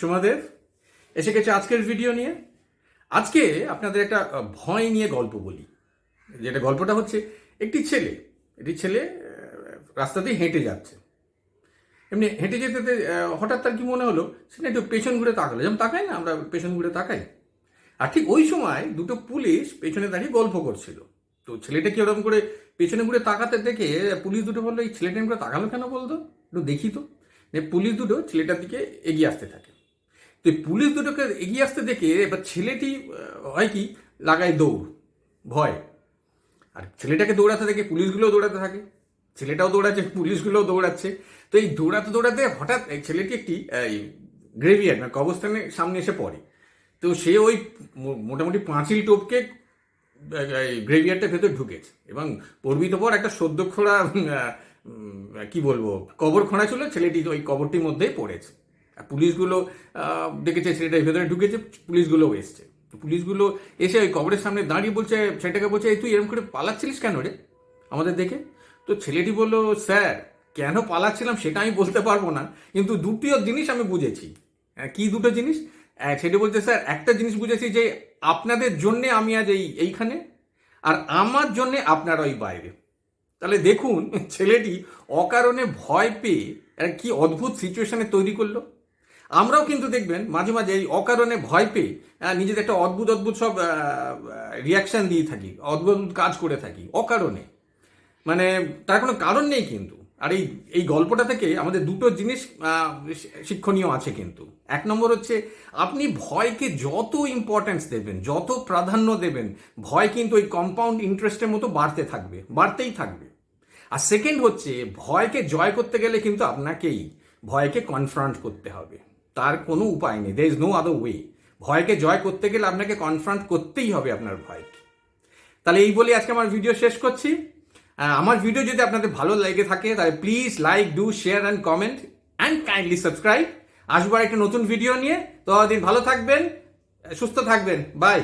সোমাদেব এসে গেছে আজকের ভিডিও নিয়ে। আজকে আপনাদের একটা ভয় নিয়ে গল্প বলি। যেটা গল্পটা হচ্ছে, একটি ছেলে একটি ছেলে রাস্তা দিয়ে হেঁটে যাচ্ছে। এমনি হেঁটে যেতে হঠাৎ তার কি মনে হলো সেটা একটু পেছন ঘুরে তাকালো। যেমন তাকাই না, আমরা পেছন ঘুরে তাকাই। আর ঠিক ওই সময় দুটো পুলিশ পেছনে দাঁড়িয়ে গল্প করছিল। তো ছেলেটা কি ওরকম করে পেছনে ঘুরে তাকাতে দেখে, পুলিশ দুটো বলল, এই ছেলেটা করে তাকালো কেন বলতো? একটু দেখি তো। পুলিশ দুটো ছেলেটার দিকে এগিয়ে আসতে থাকে। তো পুলিশ দুটোকে এগিয়ে আসতে দেখে এবার ছেলেটি হয় কি, লাগায় দৌড়, ভয়। আর ছেলেটাকে দৌড়াতে দেখে পুলিশগুলোও দৌড়াতে থাকে। ছেলেটাও দৌড়াচ্ছে, পুলিশগুলোও দৌড়াচ্ছে। তো এই দৌড়াতে দৌড়াতে হঠাৎ এই ছেলেটি একটি গ্রেভিয়ার মানে কবরস্থানের সামনে এসে পড়ে। তো সে ওই মোটামুটি পাঁচিল টোপকে গ্রেভিয়ারটার ভেতর ঢুকেছে এবং পর্বিত পর একটা সদ্য খোঁড়া কি বলব কবর খোঁড়া ছিল ছেলেটি ওই কবরটির মধ্যেই পড়েছে। পুলিশগুলো দেখেছে ছেলেটা এর ভেতরে ঢুকেছে পুলিশগুলোও এসছে। পুলিশগুলো এসে ওই কবরের সামনে দাঁড়িয়ে বলছে ছেলেটাকে বলছে এই তুই এরকম করে পালাচ্ছিলিস কেন রে আমাদের দেখে? তো ছেলেটি বলল স্যার কেন পালাচ্ছিলাম সেটা আমি বলতে পারব না কিন্তু দুটিও জিনিস আমি বুঝেছি। হ্যাঁ, কি দুটো জিনিস? সেটা বলতে স্যার একটা জিনিস বুঝেছি যে আপনাদের জন্যে আমি আজ এই এইখানে আর আমার জন্যে আপনারা ওই বাইরে। তাহলে দেখুন ছেলেটি অকারণে ভয় পেয়ে কি অদ্ভুত সিচুয়েশনে তৈরি করল। আমরাও কিন্তু দেখবেন মাঝে মাঝে এই অকারণে ভয় পেয়ে নিজেদের একটা অদ্ভুত অদ্ভুত সব রিয়াকশন দিয়ে থাকি, অদ্ভুত কাজ করে থাকি, অকারণে। মানে তার কোনো কারণ নেই কিন্তু। আর এই এই গল্পটা থেকে আমাদের দুটো জিনিস শিক্ষণীয় আছে কিন্তু। এক নম্বর হচ্ছে, আপনি ভয়কে যত ইম্পর্টেন্স দেবেন, যত প্রাধান্য দেবেন, ভয় কিন্তু ওই কম্পাউন্ড ইন্টারেস্টের মতো বাড়তে থাকবে, বাড়তেই থাকবে। আর সেকেন্ড হচ্ছে, ভয়কে জয় করতে গেলে কিন্তু আপনাকেই, ভয়কে কনফ্রন্ট করতে হবে। তার কোনো উপায় নেই। There is no other way ভয়কে জয় করতে গেলে আপনাকে কনফ্রন্ট করতেই হবে আপনার ভয়কে। তাহলে এই বলে আজকে আমার ভিডিও শেষ করছি। আমার ভিডিও যদি আপনাদের ভালো লেগে থাকে, তাহলে please like do share and comment and kindly subscribe আসবার একটা নতুন ভিডিও নিয়ে। ততদিন ভালো থাকবেন, সুস্থ থাকবেন। বাই